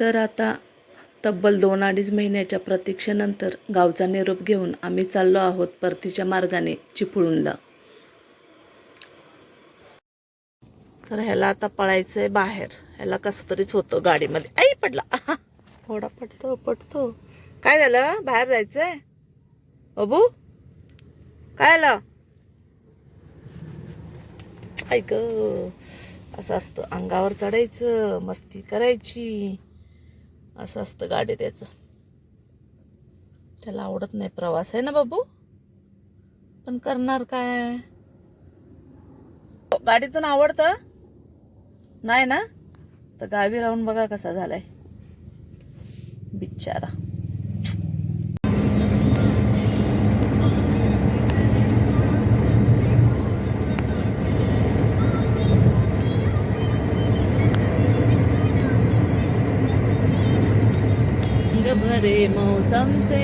तर आता तब्बल दोन अडीच महिन्याच्या प्रतीक्षेनंतर गावचा निरोप घेऊन आम्ही चाललो आहोत परतीच्या मार्गाने चिपळूणला. तर ह्याला आता पळायचं आहे बाहेर. ह्याला कसं तरीच होतं गाडीमध्ये. आई पडला. थोडा पडतो पडतो. काय झालं? बाहेर जायचंय? अबू काय झालं? ऐक असं असतं. अंगावर चढायचं मस्ती करायची. असं असतं गाडी त्याचं. त्याला आवडत नाही प्रवास. आहे ना बाबू? पण करणार काय? गाडीतून आवडतं? नाही ना? तर गावी राहून बघा कसा झालाय. बिचारा रंग भरे मौसम से।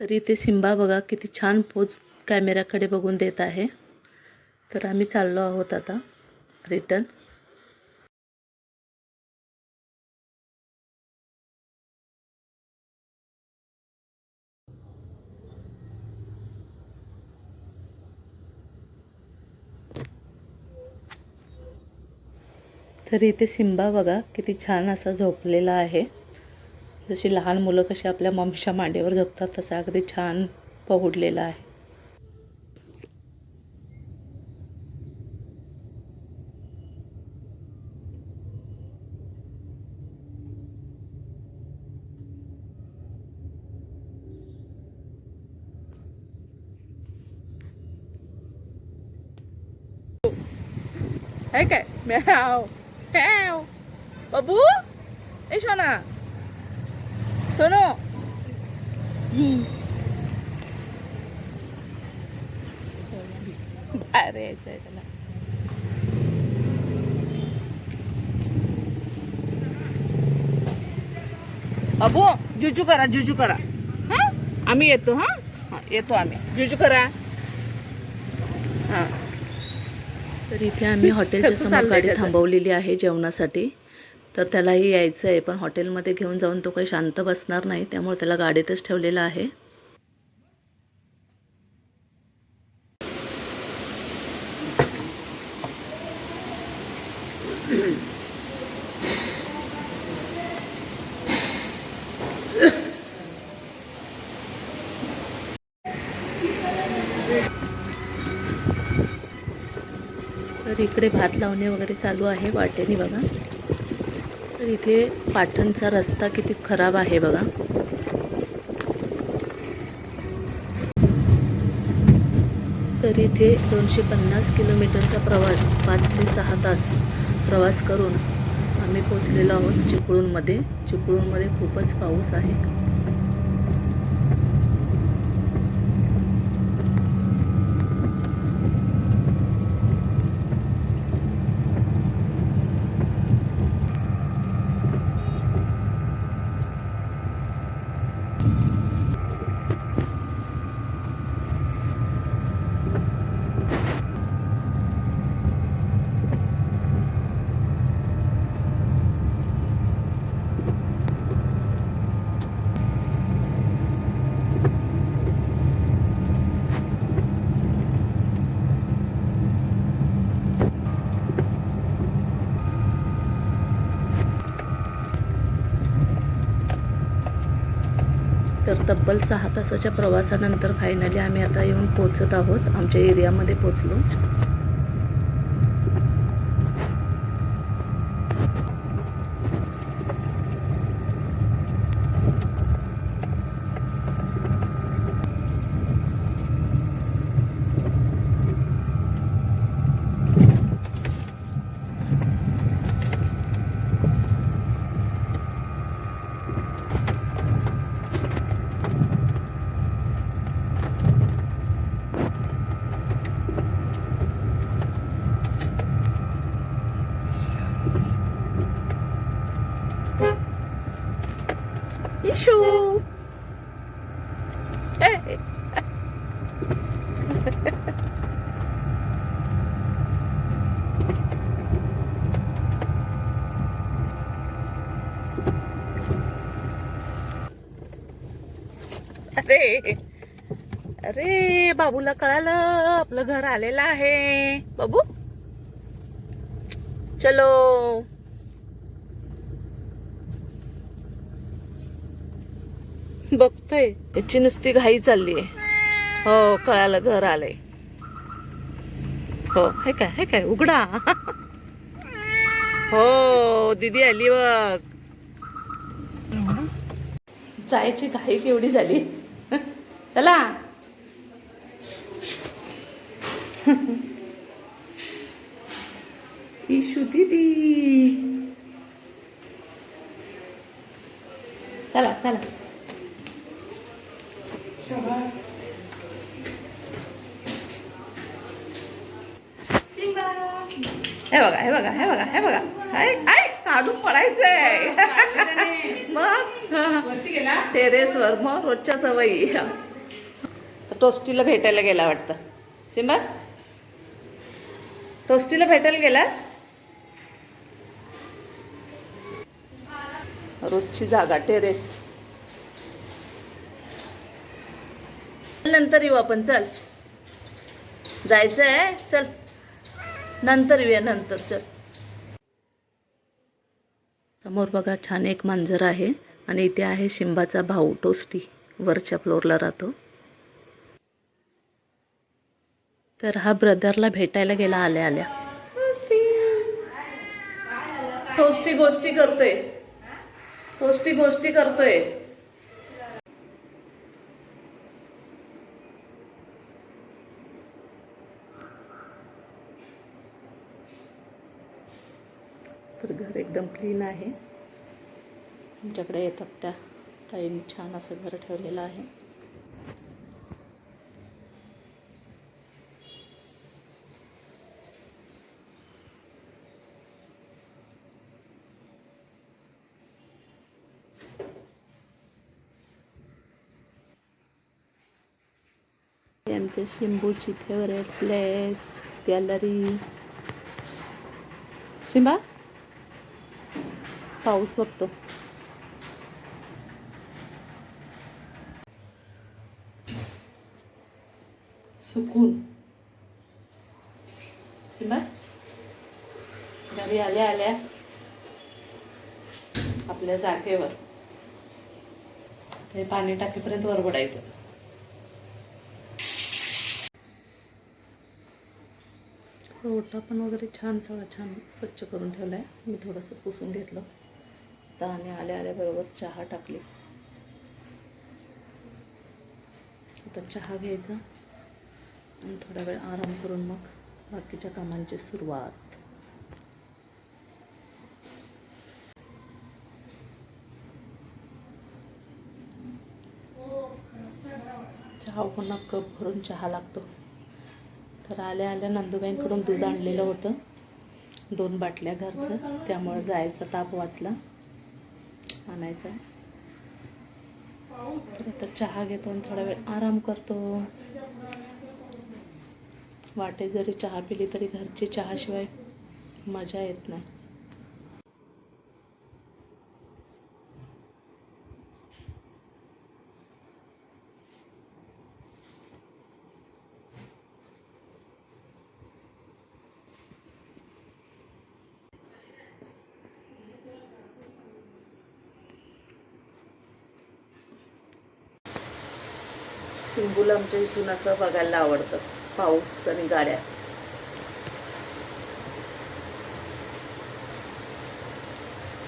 तरी ते सिंबा बघा किती छान पोच कॅमेऱ्याकडे बघून देत आहे. तर आम्ही चाललो आहोत आता रिटर्न तर इथे सिंबा बघा किती छान असा झोपलेला आहे. जशी लहान मुलं कशी आपल्या मम्मीच्या मांडीवर झोपतात तसा अगदी छान पहुडलेला आहे. काय? काय म्याव म्याव बाबू ए सोना सोनो बाहेर यायचं आहे त्याला बाबू जुजू करा जुजू करा हा आम्ही येतो हा हा येतो आम्ही जुजू करा हा तर इथे आम्ही हॉटेलच्या समोर गाडी? थांबवलेली आहे जेवणासाठी तर त्यालाही यायचं आहे पण हॉटेलमध्ये घेऊन जाऊन तो काही शांत बसणार नाही त्यामुळे त्याला गाडीतच ठेवलेला आहे तर इकडे भात लावणे वगैरे चालू आहे वाटेने बघा. तर इथे पाटणचा रस्ता किती खराब आहे बघा. तर इथे दोनशे पन्नास किलोमीटरचा प्रवास पाच ते सहा तास प्रवास करून आम्ही पोचलेलो आहोत चिपळूणमध्ये. चिपळूणमध्ये खूपच पाऊस आहे तर तब्बल सहा तासाच्या प्रवासानंतर फायनली आम्ही आता येऊन पोचत आहोत. आमच्या एरियामध्ये पोचलो okay. अरे अरे बाबूला कळालं आपलं घर आलेलं आहे बाबू चलो बघतोय. त्याची नुसती घाई चालली आहे हो कळालं घर आलंय. हो हे काय हे काय उघडा. हो दीदी आली बघ. जायची घाई केवढी झाली. चला. इशू दीदी. चला चला. हे बघा हे बघा हे बघा हे बघा. हाय हाय काढून पडायचंय. मग टेरेसवर मग रोजच्या सवयी. टोस्टीला भेटायला गेला वाटतं. सिंबा? टोस्टीला भेटायला गेलास? रोजची जागा टेरेस. नंतर येऊ आपण चल. जायचंय चल. नंतर येऊया नंतर चल. समोर बघा छान एक मांजर आहे आणि इथे आहे शिंबाचा भाऊ टोस्टी. वरच्या फ्लोअरला राहतो. तर हा ब्रदरला भेटायला गेला आल्या आल्या. टोस्टी. गोष्टी करतोय. टोस्टी गोष्टी करतोय तर घर एकदम क्लीन आहे. आमच्याकडे येतात त्या ताईंनी छान असं घर ठेवलेलं आहे. हे आमच्या शिंबूची फेवरेट प्लेस गॅलरी शिंबा? पाऊस बघतो सुकून. घरी आल्या आल्या. आपल्या जागेवर. ते पाणी टाकीपर्यंत वरबडायचं. ओटा पण वगैरे छान सगळं छान स्वच्छ करून ठेवला आहे मी थोडंसं पुसून घेतलं. तर आणि आल्या आल्याबरोबर चहा टाकली. आता चहा घ्यायचा आणि थोडा वेळ आराम करून मग बाकीच्या कामांची सुरुवात. चहा पुन्हा कप भरून चहा लागतो. तर आल्या आल्या नंदुबाईंकडून दूध आणलेलं होतं. दोन बाटल्या घरचं त्यामुळे जायचा ताप वाचला. आणायचा तर आता चहा घेतो आणि थोडा वेळ आराम करतो. वाटेत जरी चहा पिली तरी घरची चहाशिवाय मजा येत नाही. शिंबूला आमच्या इथून असं बघायला आवडतं पाऊस आणि गाड्या.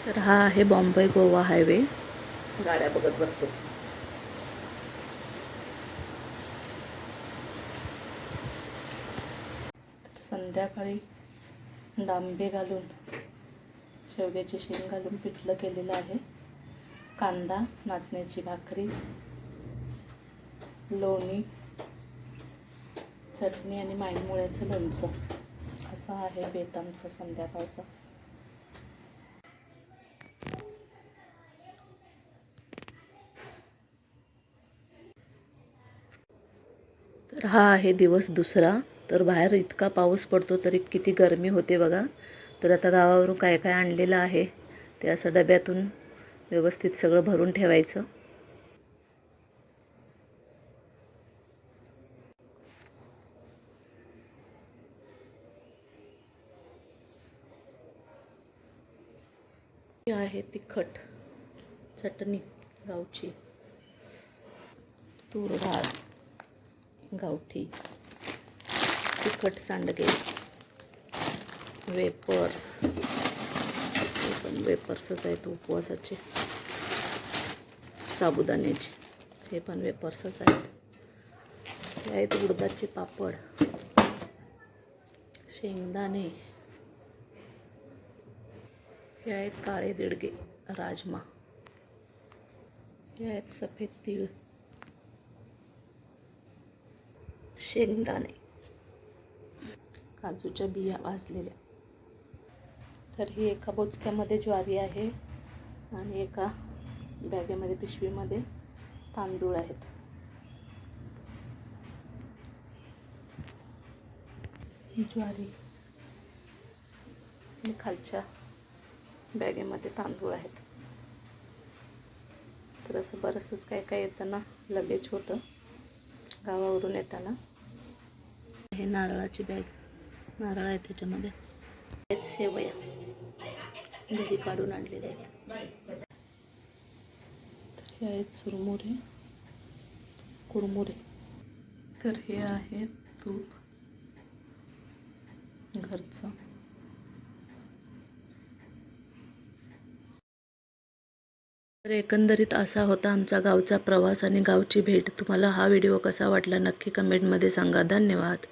तर हा आहे बॉम्बे गोवा हायवे. गाड्या बघत बसतो. संध्याकाळी डांबे घालून शेवग्याची शेंग घालून पिठलं केलेलं आहे. कांदा नाचण्याची भाकरी लोणी चटणी आणि माईमुळ्याचं लोणचं. असं आहे बेत आमचं संध्याकाळचं. तर हा आहे दिवस दुसरा. तर बाहेर इतका पाऊस पडतो तरी किती गरमी होते बघा. तर आता गावावरून काय काय आणलेलं आहे ते असं डब्यातून व्यवस्थित सगळं भरून ठेवायचं. ही आहे तिखट चटणी गावची तूर डाळ गावठी. तिखट सांडगे. वेपर्स. हे पण वेपर्सच आहेत उपवासाचे. साबुदाण्याचे. हे पण वेपर्सच आहेत. हे आहेत उडदाचे पापड. शेंगदाणे. हे आहेत काळे दिडगे राजमा. हे आहेत सफेद तीळ. शेंगदाणे. काजूच्या बिया भाजलेल्या. तर ही एका बोचक्यामध्ये ज्वारी आहे आणि एका बॅगेमध्ये पिशवीमध्ये तांदूळ आहेत. ज्वारी आणि खालच्या बॅगेमध्ये तांदूळ आहेत. तर असं बरंचसंच काय काय येताना लगेच होतं. गावावरून येताना. हे नारळाची बॅग. नारळ आहे त्याच्यामध्ये. हेच शेवया. घरी काढून आणलेले आहेत. तर हे आहेत चुरमुरे. कुरमुरे. तर हे आहे तूप. घरचं. तर एकंदरीत असा होता आमचा गावचा प्रवास आणि गावची भेट. तुम्हाला हा व्हिडिओ कसा वाटला नक्की कमेंटमध्ये सांगा. धन्यवाद.